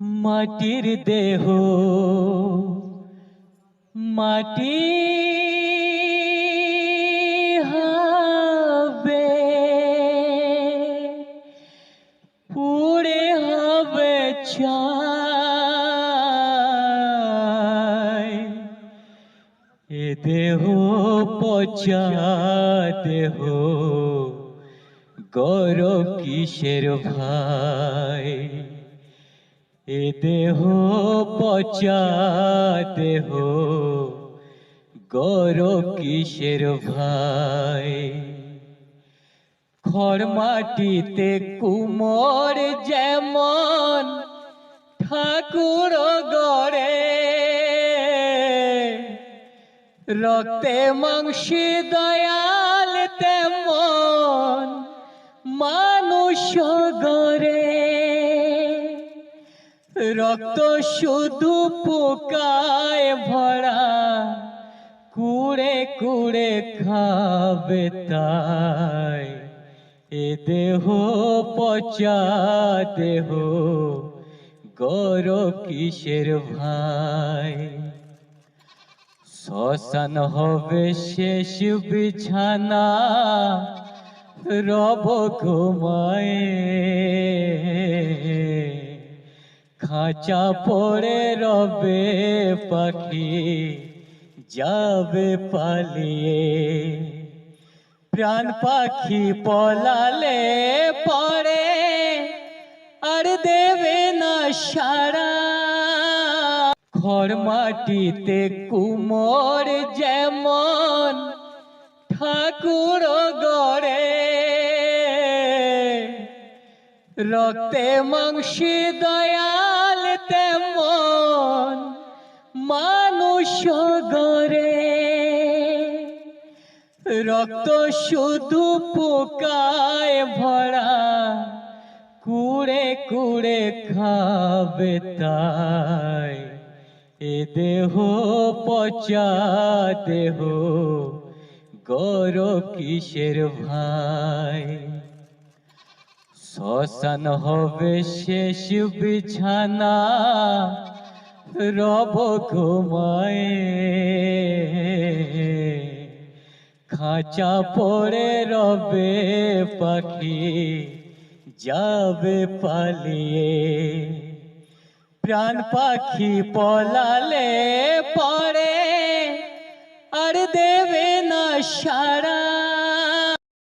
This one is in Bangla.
মাটির দেহ মাটি হবে পুড়ে হবে চাই এ দেহ পচা দেহ গৌরব কিসের ভাই? এ দেহ পচা দেহ গৌরব কিসের ভাই? খড় মাটিতে কুমোর যেমন, ঠাকুর গড়ে। রক্তে মাংসে দয়াল তেমন রক্ত শুধু পোকায় ভরা, কুড়ে কুড়ে খাবে তাই। এ দেহ পচা দেহ গৌরব কিসের ভাই? শ্মশান হবে শেষ বিছানা, রব ঘুমায় খাঁচা পড়ে রবে পাখি, যাবে পালিয়ে। প্রাণ পাখি পলালে পরে আর দেবে না সারা খড় মাটিতে কুমোর যেমন ঠাকুর গড়ে, রক্তে মাংসে দয়াল রক্ত শুধু পোকায় ভরা, কুড়ে কুড়ে খাবে তাই। এ দেহ পচা দেহ গৌরব কিসের ভাই? শ্মশান হবে শেষ বিছানা, রব ঘুমায়। খাঁচা পড়ে রবে পাখি যাবে পালিয়ে। প্রাণ পাখি পলালে পড়ে আর দেবে না সারা।